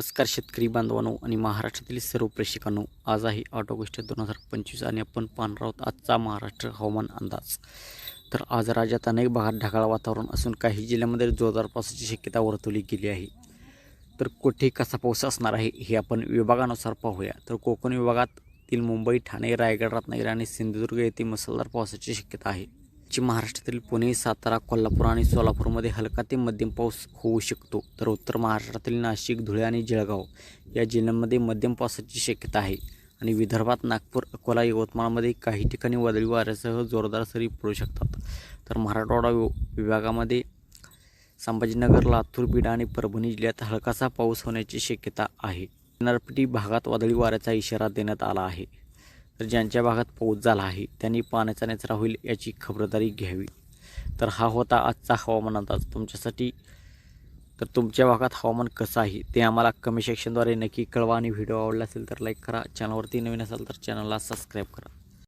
नमस्कार शेतकरी बांधवांनो आणि महाराष्ट्रातील सर्व प्रेक्षकांनो आज आहे आठ ऑगस्ट दोन हजार पंचवीस आणि आपण पाहणार आहोत आजचा महाराष्ट्र हवामान अंदाज. तर आज राज्यात अनेक भागात ढगाळ वातावरण असून काही जिल्ह्यांमध्ये जोरदार पावसाची शक्यता वर्तवली गेली आहे. तर कुठे कसा पाऊस असणार आहे हे आपण विभागानुसार पाहूया. तर कोकण विभागातील मुंबई ठाणे रायगड रत्नागिरी आणि सिंधुदुर्ग येथे मुसळधार पावसाची शक्यता आहे. पश्चिम महाराष्ट्रातील पुणे सातारा कोल्हापूर आणि सोलापूरमध्ये हलका ते मध्यम पाऊस होऊ शकतो. तर उत्तर महाराष्ट्रातील नाशिक धुळे आणि जळगाव या जिल्ह्यांमध्ये मध्यम पावसाची शक्यता आहे. आणि विदर्भात नागपूर अकोला यवतमाळमध्ये काही ठिकाणी वादळी वाऱ्यासह जोरदार सरी पडू शकतात. तर मराठवाडा वि- विभागामध्ये संभाजीनगर लातूर बीड आणि परभणी जिल्ह्यात हलकासा पाऊस होण्याची शक्यता आहे. किनारपट्टी भागात वादळी वाऱ्याचा इशारा देण्यात आला आहे. तर ज्यांच्या भागात पाऊस झाला आहे त्यांनी पाण्याचा निचरा होईल याची खबरदारी घ्यावी. तर हा होता आजचा हवामान अंदाज. तुमच्यासाठी तर तुमच्या भागात हवामान कसं आहे ते आम्हाला कमेंट सेक्शनद्वारे नक्की कळवा आणि व्हिडिओ आवडला असेल तर लाईक करा. चॅनलवरती नवीन असाल तर चॅनलला सबस्क्राईब करा.